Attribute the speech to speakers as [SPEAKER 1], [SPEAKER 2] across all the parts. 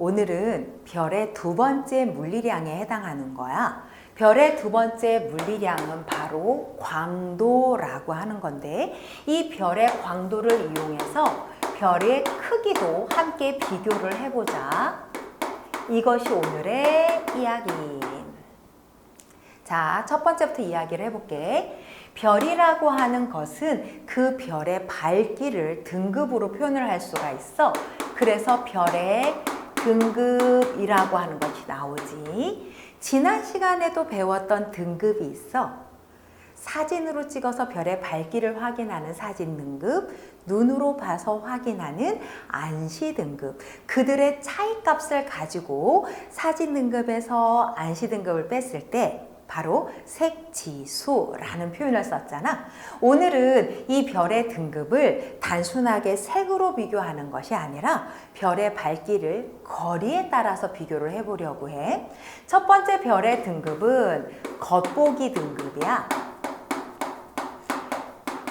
[SPEAKER 1] 오늘은 별의 두 번째 물리량에 해당하는 거야. 별의 두 번째 물리량은 바로 광도라고 하는 건데 이 별의 광도를 이용해서 별의 크기도 함께 비교를 해보자. 이것이 오늘의 이야기. 자, 첫 번째부터 이야기를 해볼게. 별이라고 하는 것은 그 별의 밝기를 등급으로 표현을 할 수가 있어. 그래서 별의 등급이라고 하는 것이 나오지. 지난 시간에도 배웠던 등급이 있어. 사진으로 찍어서 별의 밝기를 확인하는 사진 등급, 눈으로 봐서 확인하는 안시 등급. 그들의 차이 값을 가지고 사진 등급에서 안시 등급을 뺐을 때 바로 색지수라는 표현을 썼잖아. 오늘은 이 별의 등급을 단순하게 색으로 비교하는 것이 아니라 별의 밝기를 거리에 따라서 비교를 해보려고 해. 첫 번째 별의 등급은 겉보기 등급이야.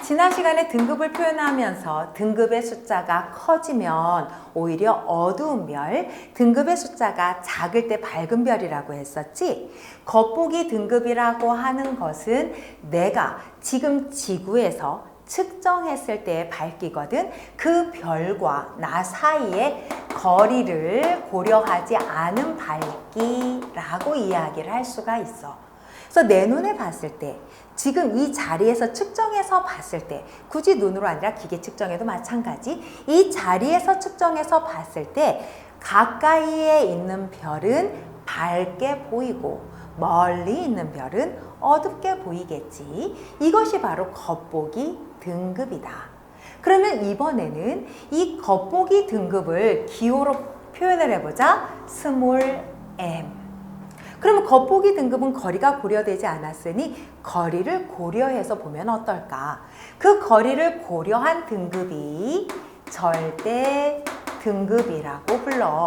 [SPEAKER 1] 지난 시간에 등급을 표현하면서 등급의 숫자가 커지면 오히려 어두운 별, 등급의 숫자가 작을 때 밝은 별이라고 했었지. 겉보기 등급이라고 하는 것은 내가 지금 지구에서 측정했을 때의 밝기거든. 그 별과 나 사이의 거리를 고려하지 않은 밝기라고 이야기를 할 수가 있어. 그래서 내 눈에 봤을 때 지금 이 자리에서 측정해서 봤을 때 굳이 눈으로 아니라 기계 측정에도 마찬가지 이 자리에서 측정해서 봤을 때 가까이에 있는 별은 밝게 보이고 멀리 있는 별은 어둡게 보이겠지. 이것이 바로 겉보기 등급이다. 그러면 이번에는 이 겉보기 등급을 기호로 표현을 해보자. 스몰 m 그러면 겉보기 등급은 거리가 고려되지 않았으니 거리를 고려해서 보면 어떨까? 그 거리를 고려한 등급이 절대 등급이라고 불러.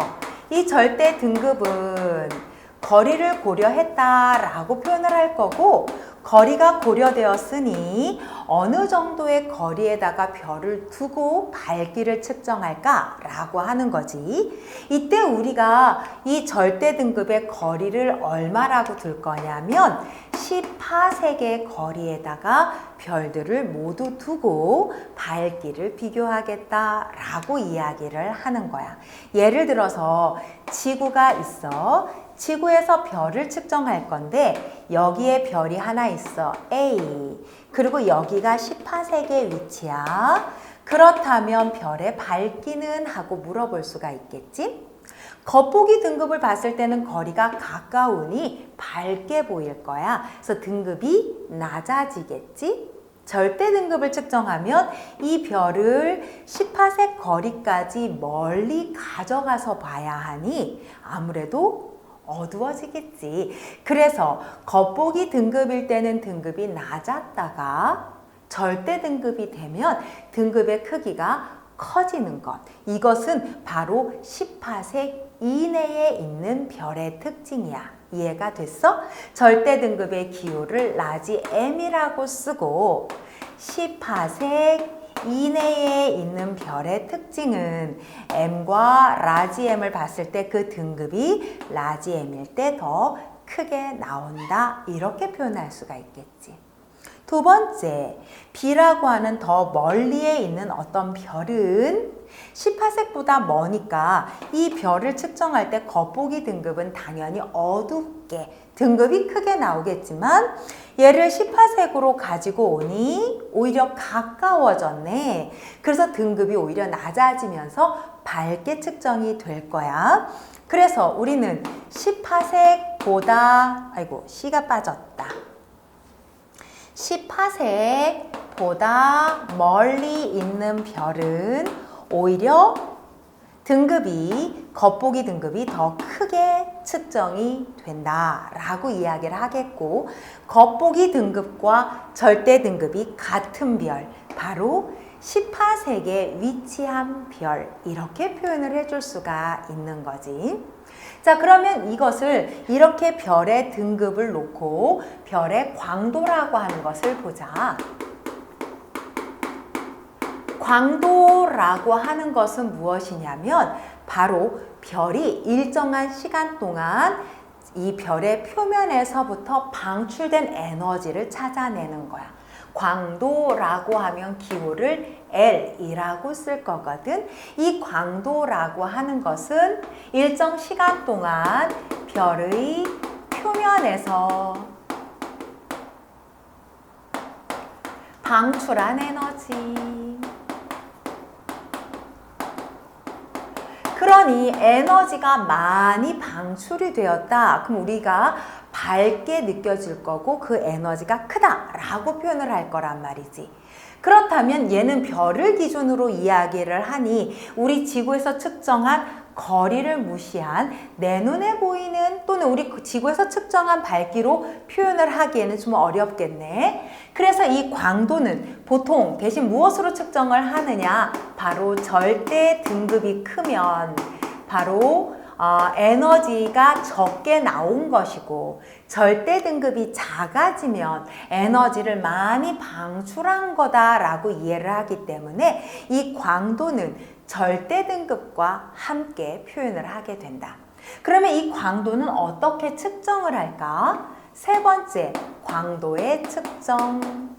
[SPEAKER 1] 이 절대 등급은 거리를 고려했다라고 표현을 할 거고 거리가 고려되었으니 어느 정도의 거리에다가 별을 두고 밝기를 측정할까 라고 하는 거지. 이때 우리가 이 절대 등급의 거리를 얼마라고 둘 거냐면 10파색의 거리에다가 별들을 모두 두고 밝기를 비교하겠다라고 이야기를 하는 거야. 예를 들어서 지구가 있어. 지구에서 별을 측정할 건데 여기에 별이 하나 있어. A. 그리고 여기가 10파색의 위치야. 그렇다면 별의 밝기는 하고 물어볼 수가 있겠지? 겉보기 등급을 봤을 때는 거리가 가까우니 밝게 보일 거야. 그래서 등급이 낮아지겠지? 절대 등급을 측정하면 이 별을 10파색 거리까지 멀리 가져가서 봐야 하니 아무래도 어두워지겠지. 그래서 겉보기 등급일 때는 등급이 낮았다가 절대 등급이 되면 등급의 크기가 커지는 것. 이것은 바로 10파색 이내에 있는 별의 특징이야. 이해가 됐어? 절대 등급의 기호를 라지 M이라고 쓰고 10파색 이내에 있는 별의 특징은 M과 라지 M을 봤을 때 그 등급이 라지 M일 때 더 크게 나온다. 이렇게 표현할 수가 있겠지. 두 번째, B라고 하는 더 멀리에 있는 어떤 별은 18색보다 머니까 이 별을 측정할 때 겉보기 등급은 당연히 어둡게 등급이 크게 나오겠지만 얘를 18색으로 가지고 오니 오히려 가까워졌네. 그래서 등급이 오히려 낮아지면서 밝게 측정이 될 거야. 그래서 우리는 18색보다 아이고 C가 빠졌다. 18색보다 멀리 있는 별은 오히려 등급이 겉보기 등급이 더 크게 측정이 된다라고 이야기를 하겠고 겉보기 등급과 절대 등급이 같은 별 바로 18색에 위치한 별 이렇게 표현을 해줄 수가 있는 거지. 자, 그러면 이것을 이렇게 별의 등급을 놓고 별의 광도라고 하는 것을 보자. 광도라고 하는 것은 무엇이냐면 바로 별이 일정한 시간 동안 이 별의 표면에서부터 방출된 에너지를 찾아내는 거야. 광도라고 하면 기호를 L이라고 쓸 거거든. 이 광도라고 하는 것은 일정 시간 동안 별의 표면에서 방출한 에너지. 그러니 에너지가 많이 방출이 되었다. 그럼 우리가 밝게 느껴질 거고 그 에너지가 크다라고 표현을 할 거란 말이지. 그렇다면 얘는 별을 기준으로 이야기를 하니 우리 지구에서 측정한 거리를 무시한 내 눈에 보이는 또는 우리 그 지구에서 측정한 밝기로 표현을 하기에는 좀 어렵겠네. 그래서 이 광도는 보통 대신 무엇으로 측정을 하느냐? 바로 절대 등급이 크면 바로 어, 에너지가 적게 나온 것이고 절대 등급이 작아지면 에너지를 많이 방출한 거다라고 이해를 하기 때문에 이 광도는 절대 등급과 함께 표현을 하게 된다. 그러면 이 광도는 어떻게 측정을 할까? 세 번째, 광도의 측정.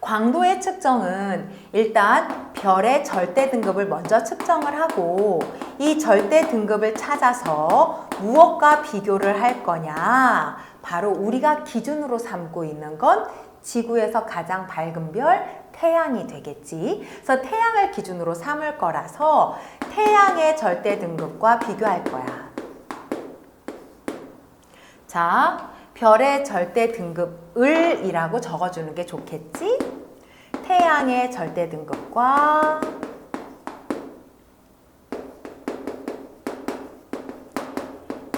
[SPEAKER 1] 광도의 측정은 일단 별의 절대 등급을 먼저 측정을 하고 이 절대 등급을 찾아서 무엇과 비교를 할 거냐? 바로 우리가 기준으로 삼고 있는 건 지구에서 가장 밝은 별 태양이 되겠지. 그래서 태양을 기준으로 삼을 거라서 태양의 절대 등급과 비교할 거야. 자, 별의 절대 등급 을 이라고 적어주는 게 좋겠지? 태양의 절대 등급과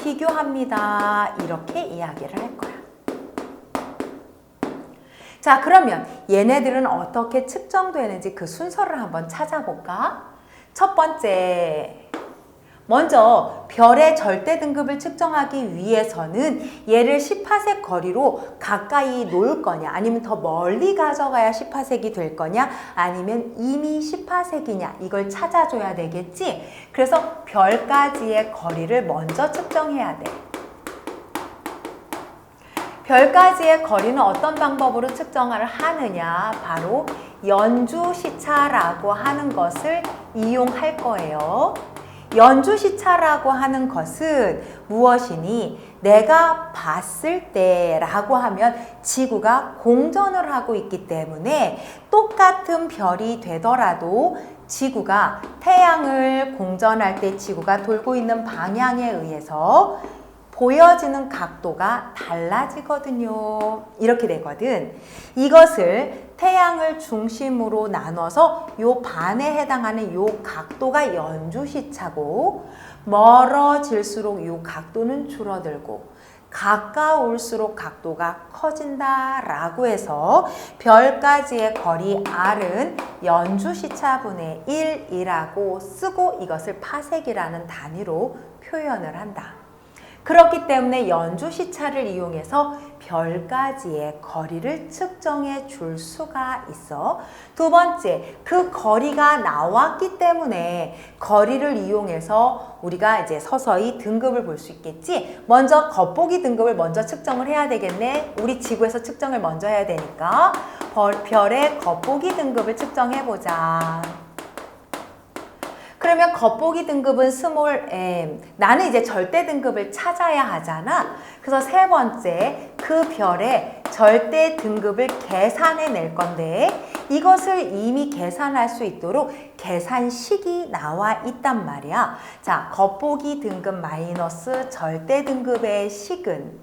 [SPEAKER 1] 비교합니다. 이렇게 이야기를 할 거야. 자, 그러면 얘네들은 어떻게 측정되는지 그 순서를 한번 찾아볼까? 첫 번째, 먼저 별의 절대 등급을 측정하기 위해서는 얘를 10파색 거리로 가까이 놓을 거냐? 아니면 더 멀리 가져가야 10파색이 될 거냐? 아니면 이미 10파색이냐? 이걸 찾아줘야 되겠지? 그래서 별까지의 거리를 먼저 측정해야 돼 별까지의 거리는 어떤 방법으로 측정을 하느냐 바로 연주 시차라고 하는 것을 이용할 거예요. 연주 시차라고 하는 것은 무엇이니 내가 봤을 때라고 하면 지구가 공전을 하고 있기 때문에 똑같은 별이 되더라도 지구가 태양을 공전할 때 지구가 돌고 있는 방향에 의해서 보여지는 각도가 달라지거든요. 이렇게 되거든. 이것을 태양을 중심으로 나눠서 요 반에 해당하는 요 각도가 연주시차고 멀어질수록 요 각도는 줄어들고 가까울수록 각도가 커진다라고 해서 별까지의 거리 R은 연주 시차분의 1이라고 쓰고 이것을 파색이라는 단위로 표현을 한다. 그렇기 때문에 연주 시차를 이용해서 별까지의 거리를 측정해 줄 수가 있어. 두 번째, 그 거리가 나왔기 때문에 거리를 이용해서 우리가 이제 서서히 등급을 볼 수 있겠지. 먼저 겉보기 등급을 먼저 측정을 해야 되겠네. 우리 지구에서 측정을 먼저 해야 되니까 별의 겉보기 등급을 측정해 보자. 그러면 겉보기 등급은 스몰 m. 나는 이제 절대 등급을 찾아야 하잖아. 그래서 세 번째, 그 별의 절대 등급을 계산해 낼 건데, 이것을 이미 계산할 수 있도록 계산식이 나와 있단 말이야. 자, 겉보기 등급 마이너스 절대 등급의 식은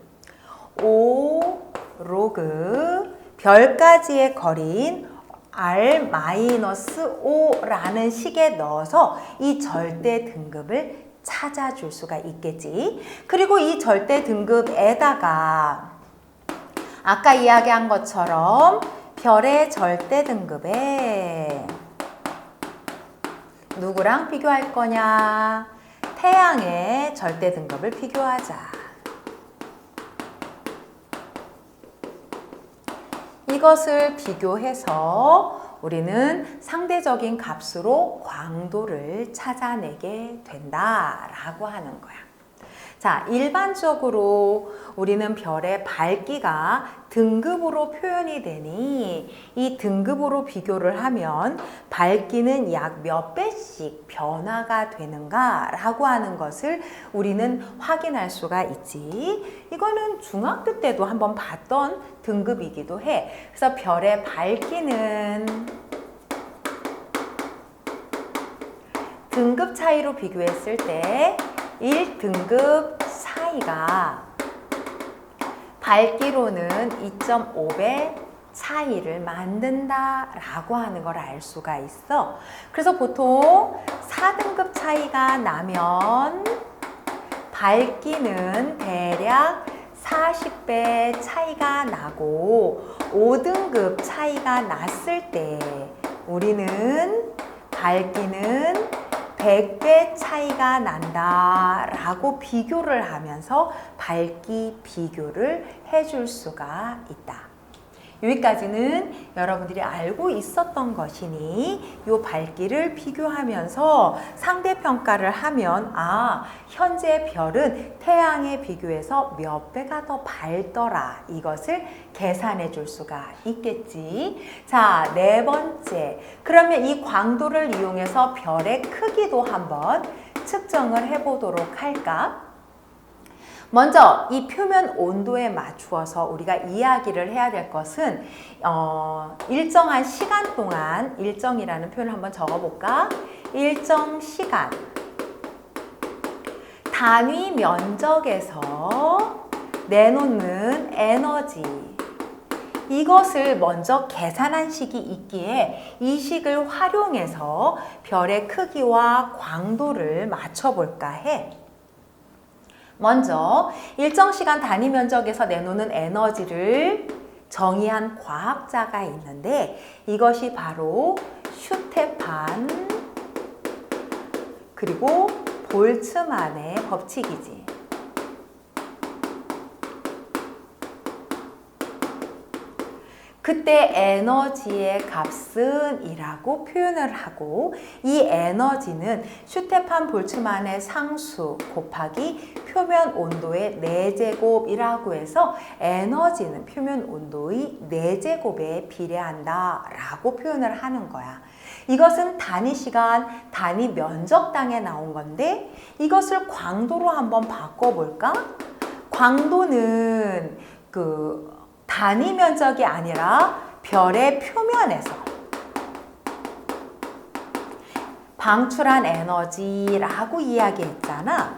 [SPEAKER 1] 5 로그 별까지의 거리인 R-5라는 식에 넣어서 이 절대 등급을 찾아줄 수가 있겠지. 그리고 이 절대 등급에다가 아까 이야기한 것처럼 별의 절대 등급에 누구랑 비교할 거냐? 태양의 절대 등급을 비교하자. 이것을 비교해서 우리는 상대적인 값으로 광도를 찾아내게 된다라고 하는 거야. 자, 일반적으로 우리는 별의 밝기가 등급으로 표현이 되니 이 등급으로 비교를 하면 밝기는 약 몇 배씩 변화가 되는가라고 하는 것을 우리는 확인할 수가 있지. 이거는 중학교 때도 한번 봤던 등급이기도 해. 그래서 별의 밝기는 등급 차이로 비교했을 때 1등급 차이가 밝기로는 2.5배 차이를 만든다라고 하는 걸 알 수가 있어. 그래서 보통 4등급 차이가 나면 밝기는 대략 40배 차이가 나고 5등급 차이가 났을 때 우리는 밝기는 100배 차이가 난다라고 비교를 하면서 밝기 비교를 해줄 수가 있다. 여기까지는 여러분들이 알고 있었던 것이니 이 밝기를 비교하면서 상대평가를 하면 아 현재 별은 태양에 비교해서 몇 배가 더 밝더라. 이것을 계산해 줄 수가 있겠지. 자 네 번째. 그러면 이 광도를 이용해서 별의 크기도 한번 측정을 해 보도록 할까? 먼저 이 표면 온도에 맞추어서 우리가 이야기를 해야 될 것은 어, 일정한 시간 동안 일정이라는 표현을 한번 적어볼까? 일정 시간 단위 면적에서 내놓는 에너지 이것을 먼저 계산한 식이 있기에 이 식을 활용해서 별의 크기와 광도를 맞춰볼까 해. 먼저 일정 시간 단위 면적에서 내놓는 에너지를 정의한 과학자가 있는데 이것이 바로 슈테판 그리고 볼츠만의 법칙이지. 그때 에너지의 값은 이라고 표현을 하고 이 에너지는 슈테판 볼츠만의 상수 곱하기 표면 온도의 4제곱이라고 해서 에너지는 표면 온도의 4제곱에 비례한다 라고 표현을 하는 거야. 이것은 단위 시간, 단위 면적당에 나온 건데 이것을 광도로 한번 바꿔볼까? 광도는 그 단위 면적이 아니라 별의 표면에서 방출한 에너지라고 이야기했잖아.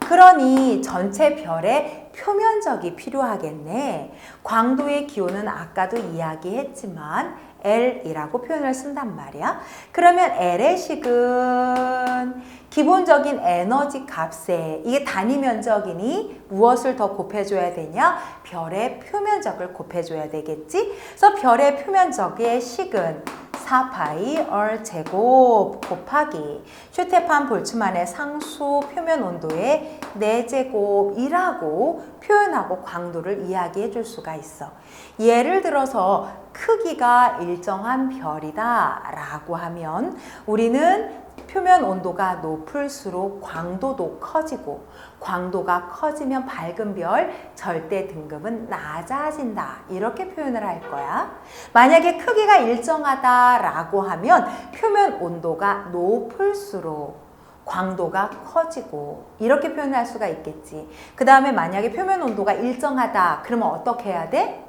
[SPEAKER 1] 그러니 전체 별의 표면적이 필요하겠네. 광도의 기호는 아까도 이야기했지만 L이라고 표현을 쓴단 말이야. 그러면 L의 식은 기본적인 에너지 값에 이게 단위 면적이니 무엇을 더 곱해줘야 되냐? 별의 표면적을 곱해줘야 되겠지? 그래서 별의 표면적의 식은 4파이 얼 제곱 곱하기 슈테판 볼츠만의 상수 표면 온도의 4제곱이라고 표현하고 광도를 이야기해 줄 수가 있어. 예를 들어서 크기가 일정한 별이다 라고 하면 우리는 표면 온도가 높을수록 광도도 커지고 광도가 커지면 밝은 별 절대 등급은 낮아진다. 이렇게 표현을 할 거야. 만약에 크기가 일정하다 라고 하면 표면 온도가 높을수록 광도가 커지고 이렇게 표현할 수가 있겠지. 그 다음에 만약에 표면 온도가 일정하다 그러면 어떻게 해야 돼?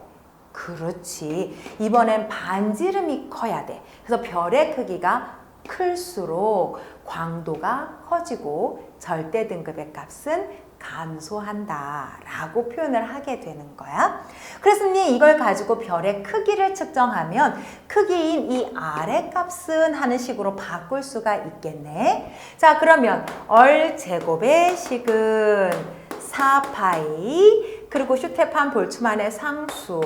[SPEAKER 1] 그렇지. 이번엔 반지름이 커야 돼. 그래서 별의 크기가 클수록 광도가 커지고 절대 등급의 값은 감소한다 라고 표현을 하게 되는 거야. 그래서 이걸 가지고 별의 크기를 측정하면 크기인 이 아래 값은 하는 식으로 바꿀 수가 있겠네. 자 그러면 얼 제곱의 식은 4파이 그리고 슈테판 볼츠만의 상수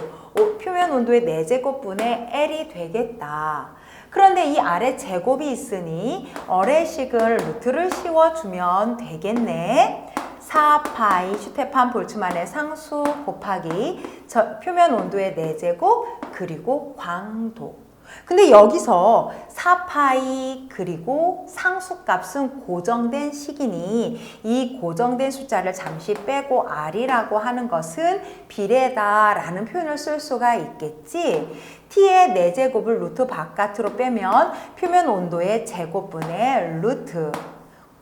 [SPEAKER 1] 표면 온도의 4제곱분의 L이 되겠다. 그런데 이 아래 제곱이 있으니 어레식을 루트를 씌워주면 되겠네. 4파이 슈테판 볼츠만의 상수 곱하기 저 표면 온도의 4제곱 그리고 광도. 근데 여기서 4파이 그리고 상수값은 고정된 식이니 이 고정된 숫자를 잠시 빼고 r이라고 하는 것은 비례다 라는 표현을 쓸 수가 있겠지. t의 4제곱을 루트 바깥으로 빼면 표면 온도의 제곱분의 루트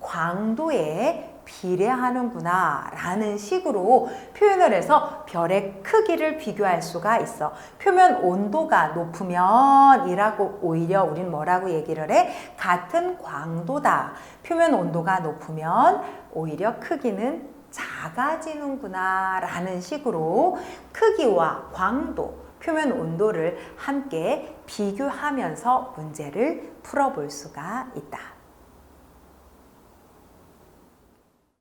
[SPEAKER 1] 광도에 비례하는구나 라는 식으로 표현을 해서 별의 크기를 비교할 수가 있어. 표면 온도가 높으면 이라고 오히려 우린 뭐라고 얘기를 해? 같은 광도다. 표면 온도가 높으면 오히려 크기는 작아지는구나 라는 식으로 크기와 광도, 표면 온도를 함께 비교하면서 문제를 풀어볼 수가 있다.